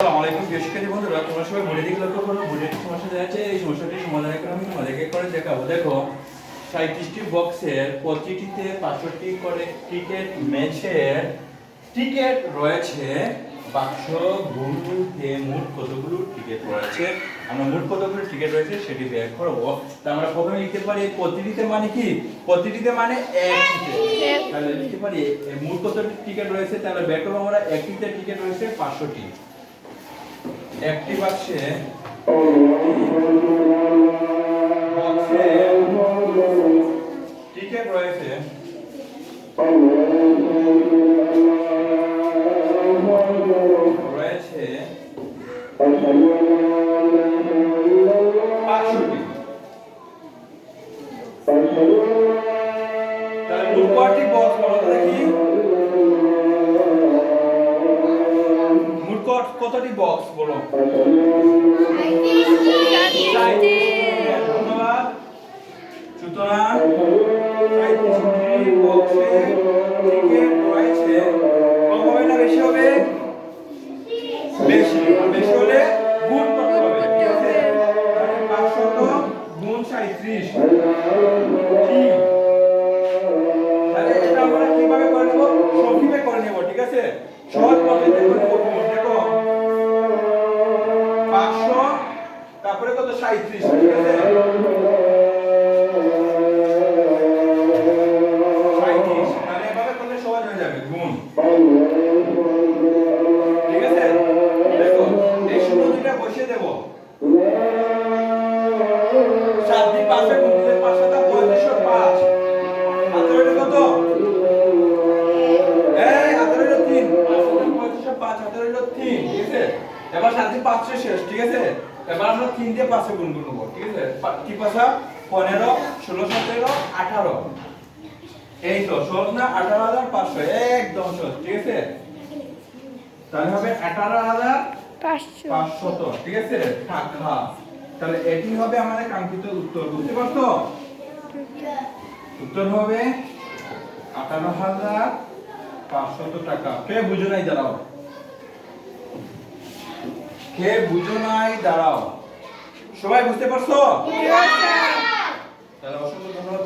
আসসালামু আলাইকুম প্রিয় শিক্ষার্থী বন্ধুরা তোমরা সবাই বোর্ডের দিকে লক্ষ্য করো বোর্ডের সমস্যা দেওয়া এই সমস্যাটির সমাধান করে আমি তোমাদেরকে করে দেখাবো। দেখো সাঁত্রিশটি বক্সের প্রতিটিতে পাঁচশোটি করে ক্রিকেট ম্যাচের টিকিট রয়েছে। বাক্স গুলোতে মোট কতগুলো টিকিট রয়েছে? আমরা মোট কতগুলো টিকিট রয়েছে সেটি বের করব। তা আমরা প্রথমে লিখতে পারি প্রতিটিতে মানে কি? প্রতিটিতে মানে তাহলে লিখতে পারি মোট কতটি টিকিট রয়েছে? তাহলে বের করব আমরা একটিতে টিকিট রয়েছে পাঁচশোটি একটি বাক্সে টিকিট রয়েছে। রয়েছে। কতটি বক্স বলো? কম হবে না বেশি হবে বেশি বেশি হলে গুণ করতে হবে ঠিক আছে তাহলে 500 গুণ 37 তাহলে এটা আমরা কীভাবে করে করে নেব, ঠিক আছে? 37 ঠিক আছে 37 তাহলে এভাবে করলে সহজ হয়ে যাবে ঠিক আছে? দেখো, এই বসিয়ে দেব। সাত দিন পাঁচে গুণ দিলে পাঁচ সাতা পঁয়ত্রিশশো পাঁচ। হাতের কত? এই হইল তিন। পাঁচ পাঁচ হাতের তিন। ঠিক আছে? এবার সাত দিন পাঁচশো শেষ, ঠিক আছে? এবার আমরা তিন দিয়ে পাঁচে গুণ করব ঠিক আছে? কি পাঁচা? পনেরো ষোলো সতেরো আঠারো। এই তো সহজ না আঠারো হাজার পাঁচশো একদম সহজ ঠিক আছে? তাহলে হবে আঠারো হাজার পাঁচশো। পাঁচশত ঠিক আছে? টাকা। তাহলে এটি হবে আমাদের কাঙ্ক্ষিত উত্তর বুঝতে পারছ? উত্তর হবে আঠারো হাজার পাঁচশত টাকা। কে বুঝো নাই দাঁড়াও। কে বুঝো নাই দাঁড়াও। সবাই বুঝতে পারছ? তাহলে অসংখ্য ধন্যবাদ